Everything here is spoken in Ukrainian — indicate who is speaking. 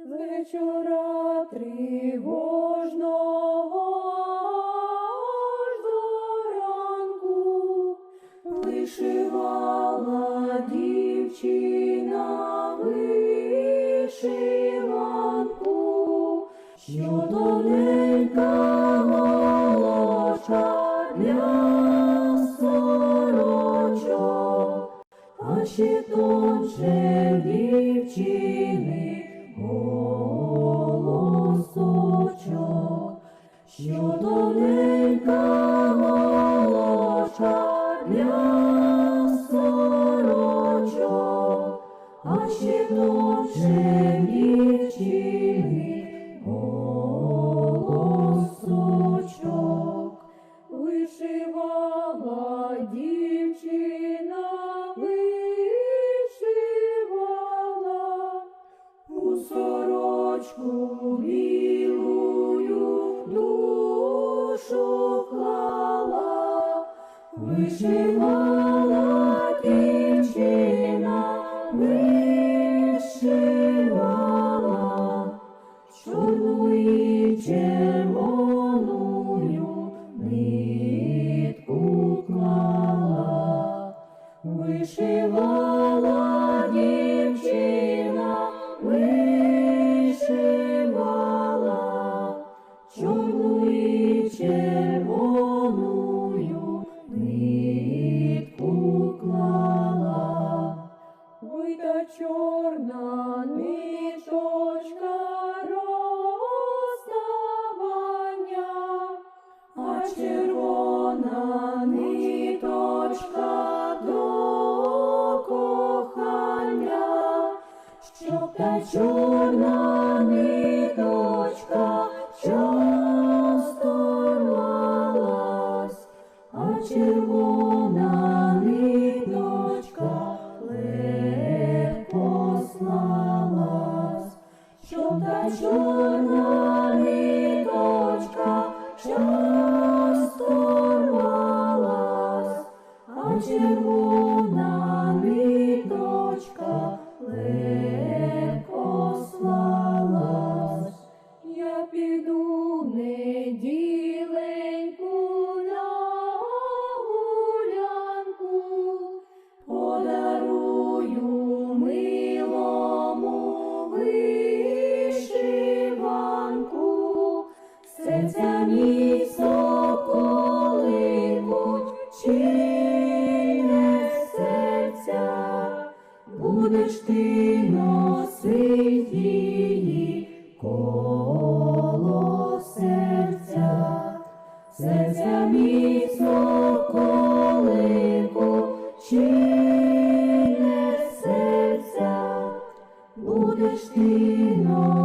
Speaker 1: Вечора тривожного аж до ранку вишивала дівчина вишиванку, що тоненька голочка для сорочок. А ще тонше дівчини голосочок, що голочка для сорочок, а ще тонше дівчини голосочок. Вишивала вишивала дівчина, вишивала. Чорну і червоною нитку клала, вишивала дівчина, та чорна ниточка часто рвалась, а червона ниточка легко слалась, щоб та чорна ниточка часто рвалась, а червона серця мій соколику, чи не серця, будеш ти носить її коло серця, серця мій соколику, чи не серця, будеш ти носить